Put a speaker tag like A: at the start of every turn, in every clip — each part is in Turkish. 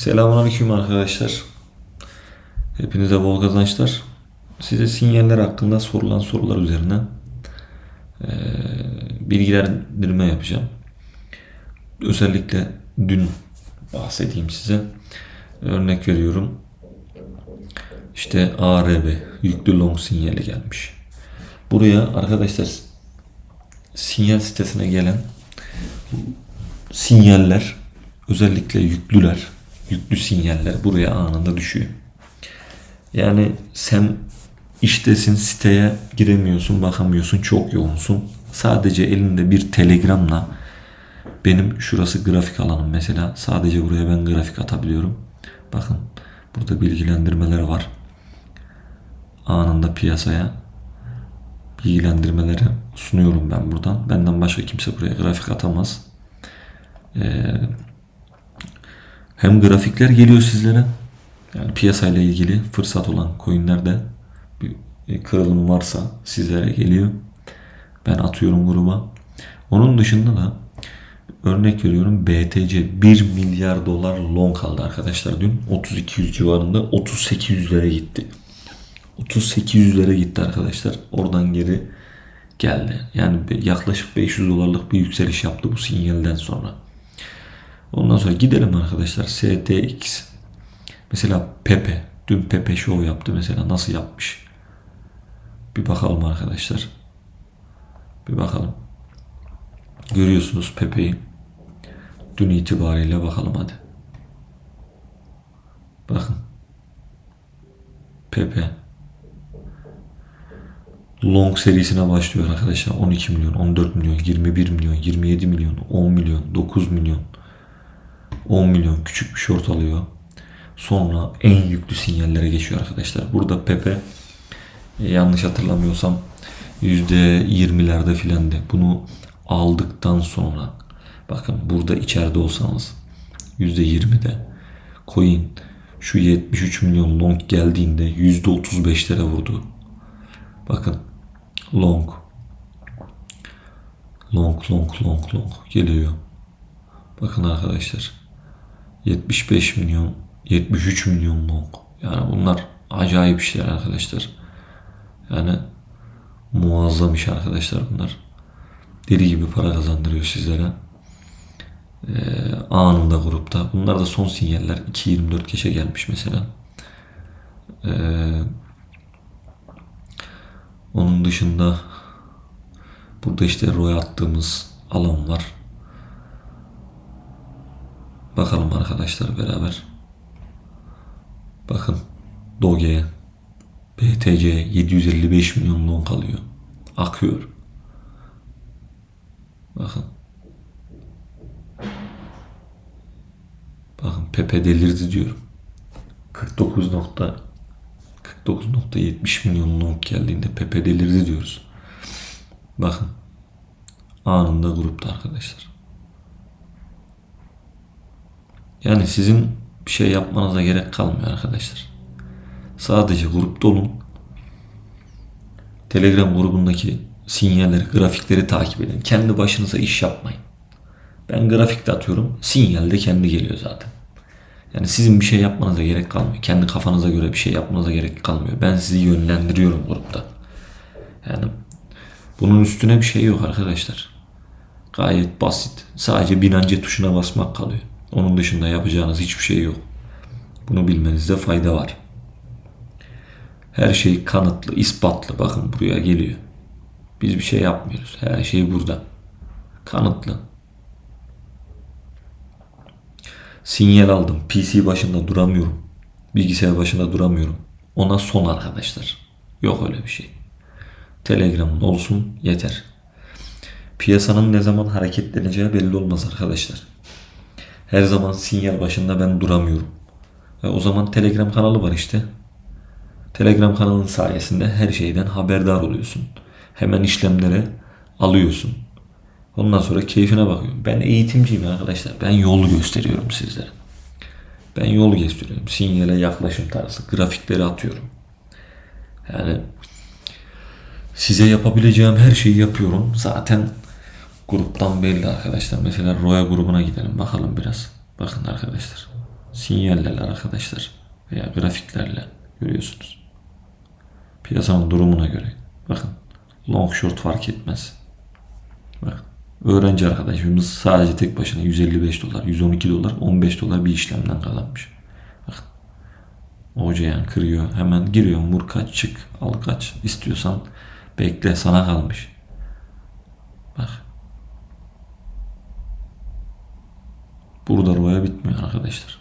A: Selamünaleyküm arkadaşlar. Hepinize bol kazançlar. Size sinyaller hakkında sorulan sorular üzerine eee, bilgilendirme yapacağım. Özellikle dün bahsedeyim size. Örnek veriyorum. İşte ARB yüklü long sinyali gelmiş. Buraya arkadaşlar sinyal sitesine gelen sinyaller özellikle yüklüler, yüklü sinyaller buraya anında düşüyor. Yani sen iştesin siteye giremiyorsun, bakamıyorsun, çok yoğunsun. Sadece elinde bir telegramla benim şurası grafik alanım mesela. Sadece buraya ben grafik atabiliyorum. Bakın burada bilgilendirmeler var. Anında piyasaya bilgilendirmeleri sunuyorum ben buradan. Benden başka kimse buraya grafik atamaz. Ee, hem grafikler geliyor sizlere. Yani piyasayla ilgili fırsat olan coinlerde bir e, kırılım varsa sizlere geliyor. Ben atıyorum gruba. Onun dışında da örnek veriyorum BTC 1 milyar dolar long kaldı arkadaşlar dün 3200 civarında 3800'lere gitti. 3800'lere gitti arkadaşlar. Oradan geri geldi. Yani yaklaşık 500 dolarlık bir yükseliş yaptı bu sinyalden sonra. Ondan sonra gidelim arkadaşlar STX. Mesela Pepe. Dün Pepe show yaptı mesela nasıl yapmış. Bir bakalım arkadaşlar. Bir bakalım. Görüyorsunuz Pepe'yi. Dün itibariyle bakalım hadi. Bakın. Pepe. Long serisine başlıyor arkadaşlar. 12 milyon, 14 milyon, 21 milyon, 27 milyon, 10 milyon, 9 milyon, 10 milyon küçük bir short alıyor. Sonra en yüklü sinyallere geçiyor arkadaşlar. Burada Pepe e, yanlış hatırlamıyorsam %20'lerde filandı. Bunu aldıktan sonra bakın burada içeride olsanız %20'de coin şu 73 milyon long geldiğinde %35'lere vurdu. Bakın long long long long long geliyor. Bakın arkadaşlar 75 milyon 73 milyon long. Yani bunlar acayip işler arkadaşlar. Yani muazzam iş arkadaşlar bunlar. Deli gibi para kazandırıyor sizlere. Ee, anında grupta. Bunlar da son sinyaller. 2.24 geçe gelmiş mesela. Ee, onun dışında burada işte roy attığımız alan var. Bakalım arkadaşlar beraber. Bakın Doge BTC 755 milyon long kalıyor. Akıyor. Bakın. Bakın Pepe delirdi diyorum. 49 nokta 49.70 milyon long geldiğinde Pepe delirdi diyoruz. Bakın. Anında grupta arkadaşlar. Yani sizin bir şey yapmanıza gerek kalmıyor arkadaşlar. Sadece grupta olun. Telegram grubundaki sinyalleri, grafikleri takip edin. Kendi başınıza iş yapmayın. Ben grafikte atıyorum. Sinyal de kendi geliyor zaten. Yani sizin bir şey yapmanıza gerek kalmıyor. Kendi kafanıza göre bir şey yapmanıza gerek kalmıyor. Ben sizi yönlendiriyorum grupta. Yani bunun üstüne bir şey yok arkadaşlar. Gayet basit. Sadece Binance tuşuna basmak kalıyor. Onun dışında yapacağınız hiçbir şey yok. Bunu bilmenizde fayda var. Her şey kanıtlı, ispatlı. Bakın buraya geliyor. Biz bir şey yapmıyoruz. Her şey burada. Kanıtlı. Sinyal aldım. PC başında duramıyorum. Bilgisayar başında duramıyorum. Ona son arkadaşlar. Yok öyle bir şey. Telegram'ın olsun yeter. Piyasanın ne zaman hareketleneceği belli olmaz arkadaşlar. Her zaman sinyal başında ben duramıyorum. E o zaman Telegram kanalı var işte. Telegram kanalının sayesinde her şeyden haberdar oluyorsun. Hemen işlemleri alıyorsun. Ondan sonra keyfine bakıyorum. Ben eğitimciyim arkadaşlar. Ben yol gösteriyorum sizlere. Ben yol gösteriyorum. Sinyale yaklaşım tarzı. Grafikleri atıyorum. Yani size yapabileceğim her şeyi yapıyorum. Zaten gruptan belli arkadaşlar. Mesela Roya grubuna gidelim. Bakalım biraz. Bakın arkadaşlar. sinyallerle arkadaşlar veya grafiklerle görüyorsunuz. Piyasanın durumuna göre. Bakın long short fark etmez. Bakın öğrenci arkadaşımız sadece tek başına 155 dolar, 112 dolar, 15 dolar bir işlemden kazanmış. Bakın Ocean kırıyor. Hemen giriyor. Vur kaç çık. Al kaç. istiyorsan bekle sana kalmış. Burada roya bitmiyor arkadaşlar.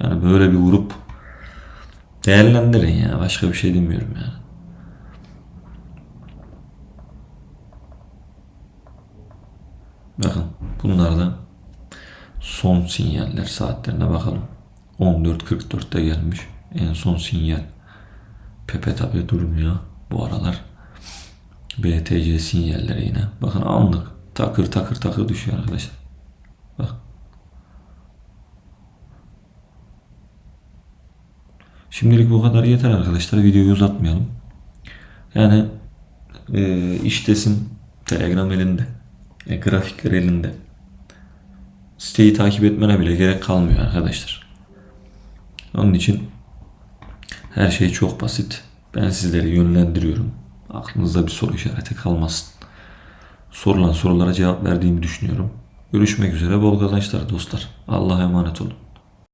A: Yani böyle bir grup değerlendirin ya. Başka bir şey demiyorum yani. Bakın bunlar da son sinyaller saatlerine bakalım. 14.44'te gelmiş. En son sinyal. Pepe tabi durmuyor bu aralar. BTC sinyalleri yine. Bakın anlık takır takır takır düşüyor arkadaşlar. Şimdilik bu kadar yeter arkadaşlar. Videoyu uzatmayalım. Yani e, iştesin Telegram elinde. E, grafikler elinde. Siteyi takip etmene bile gerek kalmıyor arkadaşlar. Onun için her şey çok basit. Ben sizleri yönlendiriyorum. Aklınızda bir soru işareti kalmasın. Sorulan sorulara cevap verdiğimi düşünüyorum. Görüşmek üzere bol kazançlar dostlar. Allah'a emanet olun.